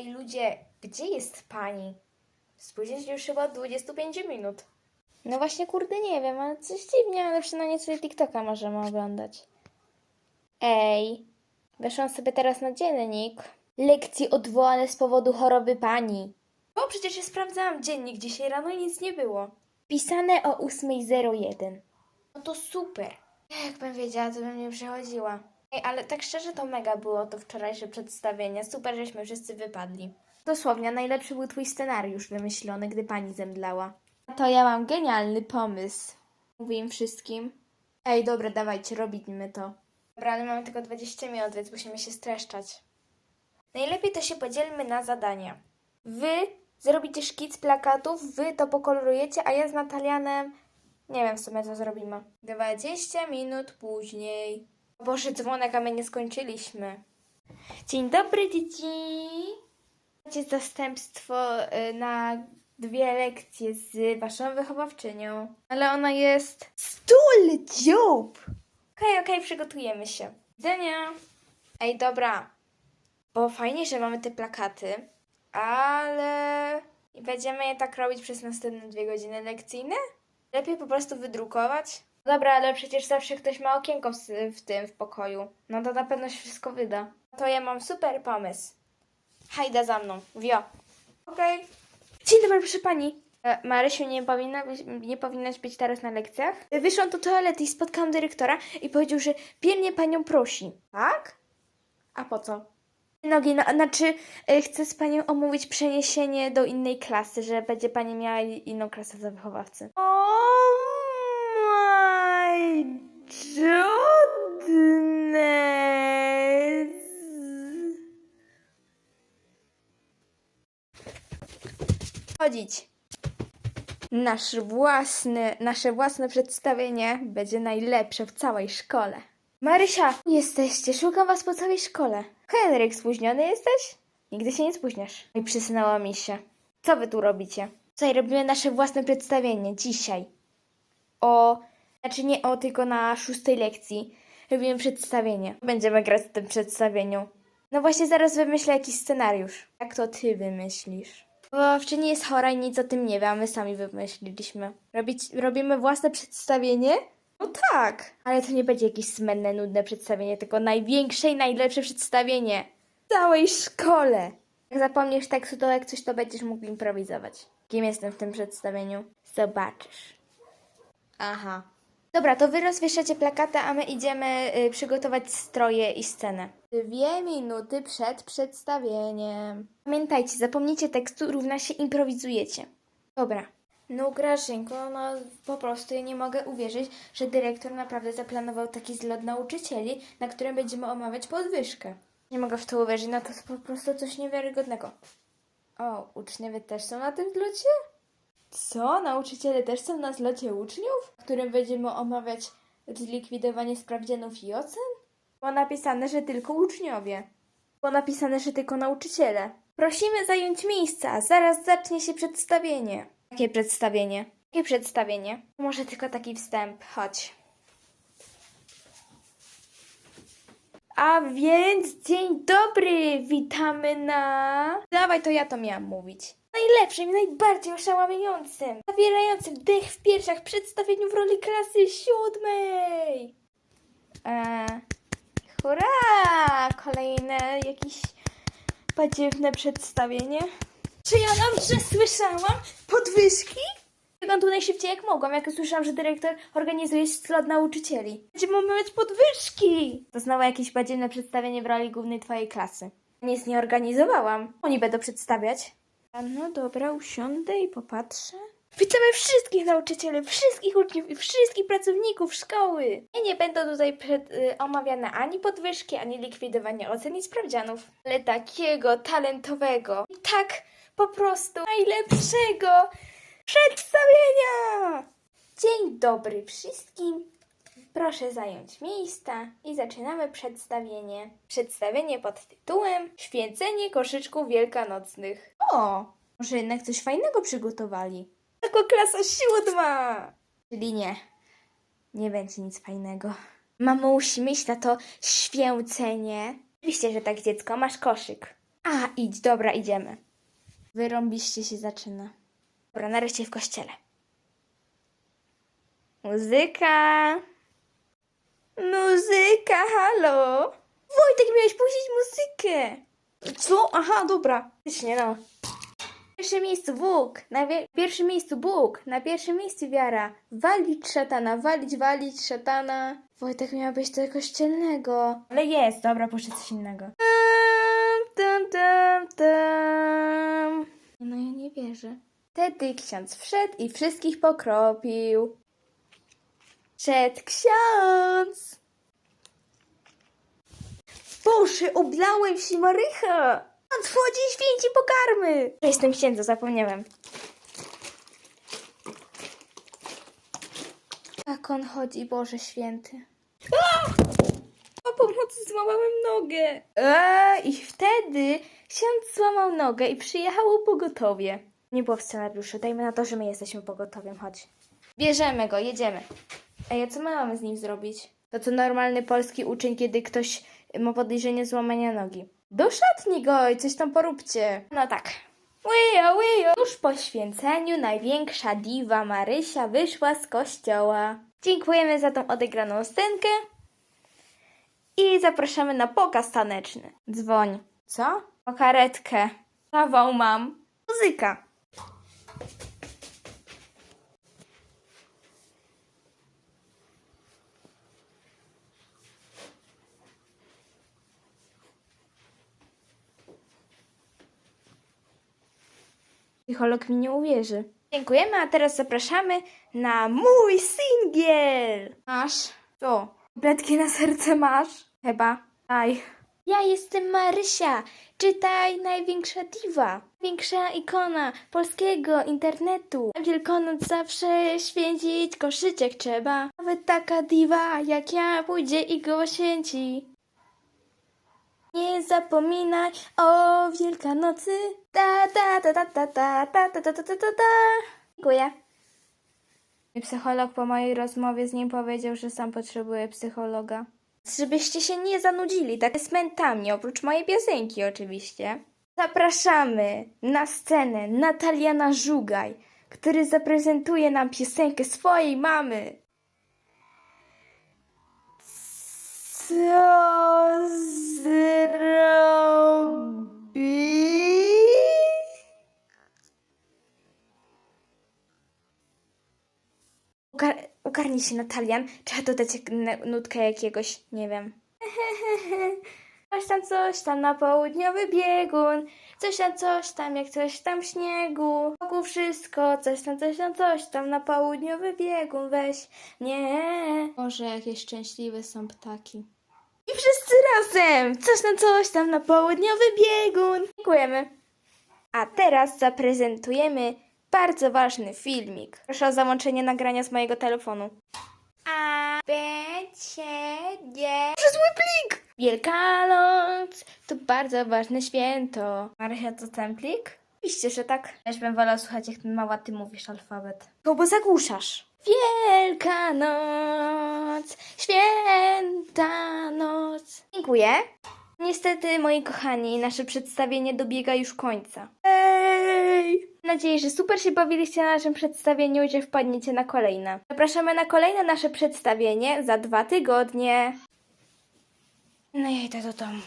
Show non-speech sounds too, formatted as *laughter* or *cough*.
Ej, ludzie, gdzie jest pani? Spóźnić już chyba od 25 minut. No właśnie, kurde, nie wiem, ale coś dziwnie, ale przynajmniej sobie TikToka możemy oglądać. Ej, weszłam sobie teraz na dziennik. Lekcje odwołane z powodu choroby pani. O, przecież ja sprawdzałam dziennik dzisiaj rano i nic nie było. Pisane o 8.01. No to super. Jakbym wiedziała, to bym nie przychodziła. Ej, ale tak szczerze to mega było to wczorajsze przedstawienie. Super, żeśmy wszyscy wypadli. Dosłownie, najlepszy był twój scenariusz wymyślony, gdy pani zemdlała. A to ja mam genialny pomysł. Mówię im wszystkim. Ej, dobra, dawajcie, robimy to. Dobra, ale mamy tylko 20 minut, więc musimy się streszczać. Najlepiej to się podzielmy na zadania. Wy zrobicie szkic plakatów, wy to pokolorujecie, a ja z Natalianem nie wiem w sumie co zrobimy. 20 minut później. Boże, dzwonek, a my nie skończyliśmy. Dzień dobry, dzieci. Macie zastępstwo y, na dwie lekcje z waszą wychowawczynią. Ale ona jest... Stul dziób! Okej, okej, przygotujemy się. Widzenia. Ej, dobra. Bo fajnie, że mamy te plakaty, ale będziemy je tak robić przez następne dwie godziny lekcyjne? Lepiej po prostu wydrukować? Dobra, ale przecież zawsze ktoś ma okienko w, w tym, w pokoju. No to na pewno się wszystko wyda. To ja mam super pomysł. Hajda za mną, wio. Okej. Dzień dobry, proszę pani. E, Marysiu, nie, powinna być, nie powinnaś być teraz na lekcjach? E, Wyszłam do toalety i spotkałam dyrektora i powiedział, że pilnie panią prosi. Tak? A po co? Nogi, no, znaczy y, chcę z panią omówić przeniesienie do innej klasy, że będzie pani miała inną klasę za wychowawcy. Oh goodness. Chodzić. Nasz własny, nasze własne przedstawienie będzie najlepsze w całej szkole. Marysia, jesteście, szukam was po całej szkole. Henryk, spóźniony jesteś? Nigdy się nie spóźniasz. I przysnęła mi się. Co wy tu robicie? Tutaj robimy nasze własne przedstawienie, dzisiaj. O, znaczy nie o, tylko na szóstej lekcji. Robimy przedstawienie. Będziemy grać w tym przedstawieniu. No właśnie zaraz wymyślę jakiś scenariusz. Jak to ty wymyślisz? Wychowawczyni jest chora i nic o tym nie wie, a my sami wymyśliliśmy. Robić, robimy własne przedstawienie? No tak. Ale to nie będzie jakieś smenne, nudne przedstawienie, tylko największe i najlepsze przedstawienie w całej szkole. Jak zapomnisz tekstu, to jak coś, to będziesz mógł improwizować. Kim jestem w tym przedstawieniu? Zobaczysz. Aha. Dobra, to wy rozwieszacie plakaty, a my idziemy y, przygotować stroje i scenę. Dwie minuty przed przedstawieniem. Pamiętajcie, zapomnijcie tekstu, równa się improwizujecie. Dobra. No Grażynko, no po prostu ja nie mogę uwierzyć, że dyrektor naprawdę zaplanował taki zlot nauczycieli, na którym będziemy omawiać podwyżkę. Nie mogę w to uwierzyć, no to jest po prostu coś niewiarygodnego. O, uczniowie też są na tym zlocie? Co? Nauczyciele też są na zlocie uczniów, w którym będziemy omawiać zlikwidowanie sprawdzianów i ocen? Było napisane, że tylko uczniowie. Było napisane, że tylko nauczyciele. Prosimy zająć miejsca, zaraz zacznie się przedstawienie. Jakie przedstawienie? Jakie przedstawienie? Może tylko taki wstęp, chodź. A więc dzień dobry, witamy na... Dawaj, to ja to miałam mówić. Najlepszym i najbardziej oszałamiającym, zawierającym dech w piersiach przedstawieniu w roli klasy siódmej. Eee, hurra! Kolejne jakieś badziewne przedstawienie. Czy ja dobrze słyszałam? Podwyżki? Biegam tu najszybciej jak mogłam, jak usłyszałam, że dyrektor organizuje slot nauczycieli. Będziemy omawiać podwyżki! Znowu jakieś badziewne przedstawienie w roli głównej twojej klasy. Nic nie organizowałam. Oni będą przedstawiać. No dobra, usiądę i popatrzę. Witamy wszystkich nauczycieli, wszystkich uczniów i wszystkich pracowników szkoły. I nie będą tutaj przed, y, omawiane ani podwyżki, ani likwidowanie ocen i sprawdzianów. Ale takiego talentowego tak po prostu najlepszego przedstawienia! Dzień dobry wszystkim. Proszę zająć miejsca i zaczynamy przedstawienie. Przedstawienie pod tytułem Święcenie koszyczków wielkanocnych. Może jednak coś fajnego przygotowali. Jako klasa siódma! Czyli nie, nie będzie nic fajnego. Mamo, musi myśl na to święcenie. Oczywiście, że tak dziecko, masz koszyk. A, idź, dobra, idziemy. Wyrąbiście się zaczyna. Dobra, nareszcie w kościele. Muzyka. Muzyka, halo. Wojtek, miałeś puścić muzykę. Co? Aha, dobra. Faktycznie, no. Na pierwszym miejscu Bóg, na pierwszym miejscu Bóg, na pierwszym miejscu wiara. Walić szatana, walić, walić szatana. Wojtek miał być do kościelnego. Ale jest, dobra, puszczę coś innego. Tam, tam, tam. No ja nie wierzę. Wtedy ksiądz wszedł i wszystkich pokropił. Wszedł ksiądz. Boże, oblałem się Marycha! Nadchodzi święci pokarmy! Jestem księdza, zapomniałem. Jak on chodzi, Boże święty. O pomocy złamałem nogę. Eee, I wtedy ksiądz złamał nogę i przyjechało pogotowie. Nie było w scenariuszu, dajmy na to, że my jesteśmy pogotowiem, chodź. Bierzemy go, jedziemy. Ej, a co my mamy z nim zrobić? To co normalny polski uczeń, kiedy ktoś ma podejrzenie złamania nogi. Do szatni go i coś tam poróbcie. No tak. Łyjo, łyjo. Tuż po święceniu największa diwa Marysia wyszła z kościoła. Dziękujemy za tą odegraną scenkę. I zapraszamy na pokaz taneczny. Dzwoń. Co? O karetkę. Zawał mam. Muzyka. Psycholog mi nie uwierzy. Dziękujemy, a teraz zapraszamy na mój singiel. Masz? Co? Bledki na serce masz? Chyba. Aj. Ja jestem Marysia. Czytaj największa diwa. Większa ikona polskiego internetu. Na Wielkanoc zawsze święcić koszyczek trzeba. Nawet taka diwa jak ja pójdzie i go święci. Nie zapominaj o Wielkanocy. Ta ta ta ta ta ta ta ta ta ta ta ta. Dziękuję. Psycholog po mojej rozmowie z nim powiedział, że sam potrzebuje psychologa. Żebyście się nie zanudzili tak z mentami, oprócz mojej piosenki oczywiście. Zapraszamy na scenę Nataliana Żugaj, który zaprezentuje nam piosenkę swojej mamy. Co zrobi? Ugar- Ugarnij się, Natalian. Trzeba dodać nutkę jakiegoś, nie wiem. *laughs* Coś tam, coś tam na południowy biegun. Coś tam, coś tam, jak coś tam śniegu. Wokół wszystko, coś tam, coś tam, coś tam na południowy biegun. Weź, nie. Może jakieś szczęśliwe są ptaki. I wszyscy razem! Coś tam, coś tam na południowy biegun. Dziękujemy. A teraz zaprezentujemy bardzo ważny filmik. Proszę o załączenie nagrania z mojego telefonu. A, B, C, D. Zły plik! Wielkanoc to bardzo ważne święto. Marysia, to ten plik? Oczywiście, że tak. Ja bym wolał słuchać, jak ten mała ty mówisz alfabet. No bo zagłuszasz. Wielkanoc, święta noc. Dziękuję. Niestety, moi kochani, nasze przedstawienie dobiega już końca. Mam nadzieję, że super się bawiliście na naszym przedstawieniu i że wpadniecie na kolejne. Zapraszamy na kolejne nasze przedstawienie za dwa tygodnie. No ja idę do domu.